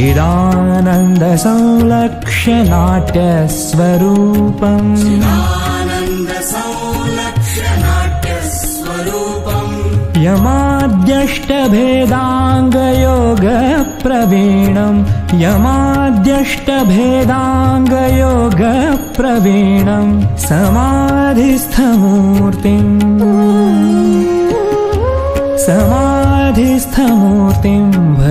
चिदानन्दसंलक्ष्यनाट्यस्वरूपम् यमाद्यष्टभेदाङ्गयोगप्रवीणम् यमाद्यष्टभेदाङ्गयोगप्रवीणम् समाधिस्थमूर्तिम् समाधिस्थमूर्तिं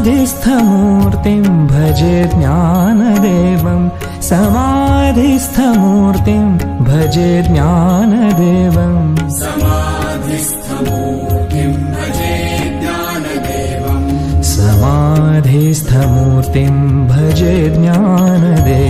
समाधिस्थमूर्तिं भज ज्ञानदेवम् समाधिस्थमूर्तिं भज ज्ञानदेवम् समाधिस्थमूर्तिं भज ज्ञानदेवम्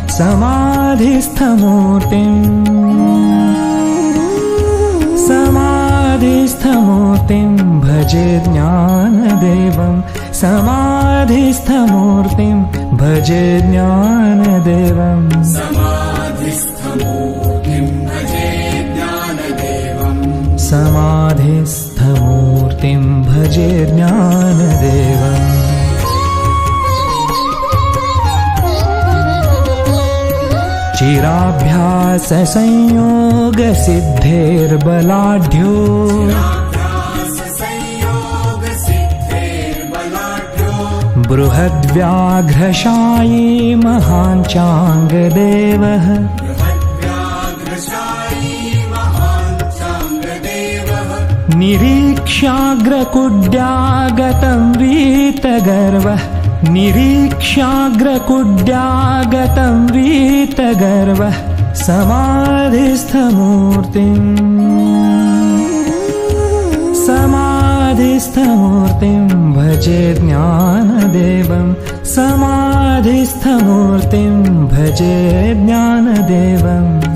समाधिस्थमूर्तिम्। समाधिस्थमूर्तिं भज ज्ञानदेवम्। समाधिस्थमूर्तिं भज ज्ञानदेवम्। समाधिस्थमूर्तिं भजे ज्ञानदेवम् चिराभ्याससंयोगसिद्धेर्बलाढ्यो। बृहद्व्याघ्रशायी महाञ्चाङ्गदेवः निरीक्ष्याग्रकुड्यागतं वीतगर्वः निरीक्ष्याग्रकुड्यागतं वीतगर्वः समाधिस्थमूर्तिम्। समाधिस्थमूर्तिं भजे ज्ञानदेवं। समाधिस्थमूर्तिं भजे ज्ञानदेवम्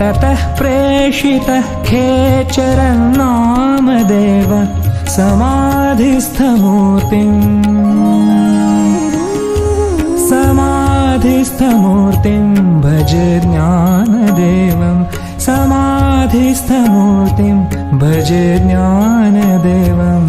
ततः प्रेषितः खेचरं नामदेव समाधिस्थमूर्तिम्। समाधिस्थमूर्तिं भज ज्ञानदेवं समाधिस्थमूर्तिं भज ज्ञानदेवम्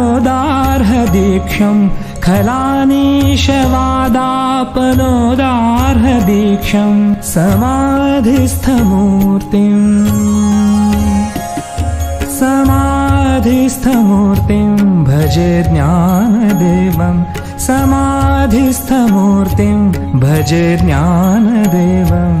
खलानीशवादापनोदार्हदीक्षम् खलानीशवादापनोदार्हदीक्षम् समाधिस्थमूर्तिम् समाधिस्थमूर्तिं भजे ज्ञानदेवं समाधिस्थमूर्तिं भजे ज्ञानदेवम्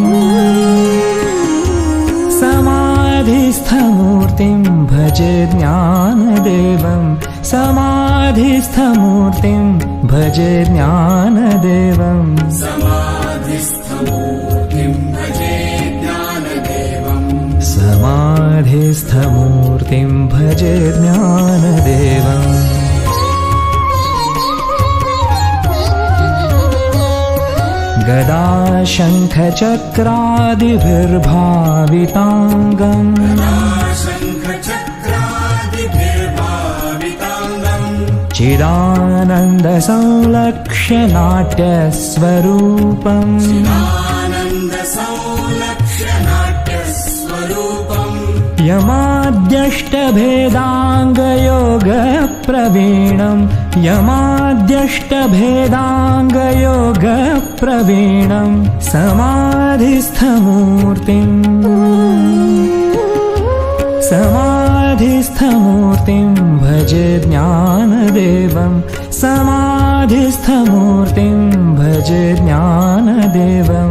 समाधिस्थमूर्तिं भजे ज्ञानदेवं। समाधिस्थमूर्तिं भजे ज्ञानदेवम् समाधिस्थमूर्तिं भजे ज्ञानदेवम् समाधिस्थमूर्तिं भजे ज्ञानदेवम् गदा शङ्खचक्रादिभिर्भाविताङ्गम् शङ्खचक्रादिभिर्भाविताङ्गम् चिदानन्दसंलक्ष्य नाट्यस्वरूपम् यमाद्यष्टभेदाङ्गयोगप्रवीणम् यमाद्यष्टभेदाङ्गयोगप्रवीणम् समाधिस्थमूर्तिम् समाधिस्थमूर्तिं भजे ज्ञानदेवं समाधिस्थमूर्तिं भजे ज्ञानदेवम्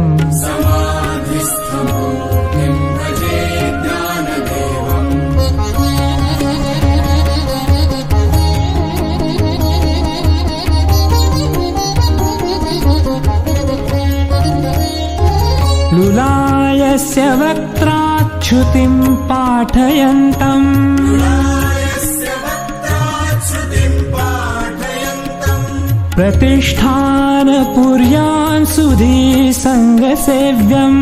लुलायस्य वक्त्राच्युतिं पाठयन्तम्। प्रतिष्ठानपुर्यान् सुधी सङ्गसेव्यम्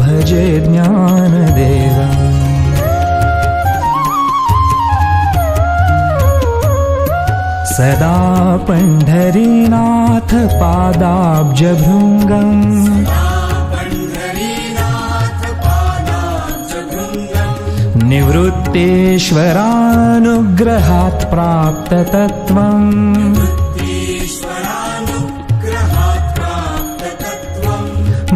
भजे ज्ञानदेवम् सदा पण्ढरीनाथ पादाब्जभृङ्गम् निवृत्तेश्वरानुग्रहात् प्राप्ततत्त्वम्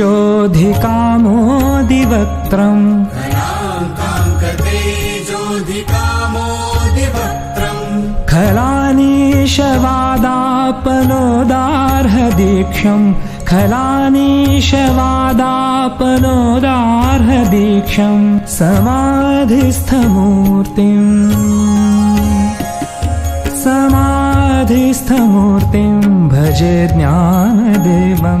कलाङ्काङ्कतेजोऽधिकामोदिवक्त्रम् कलाङ्काङ्कतेजोऽधिकामोदिवक्त्रम् खलानीशवादापनोदार्हदीक्षम्। खलानीशवादापनोदार्हदीक्षम्। समाधिस्थमूर्तिम्। समाधिस्थमूर्तिं भजे ज्ञानदेवं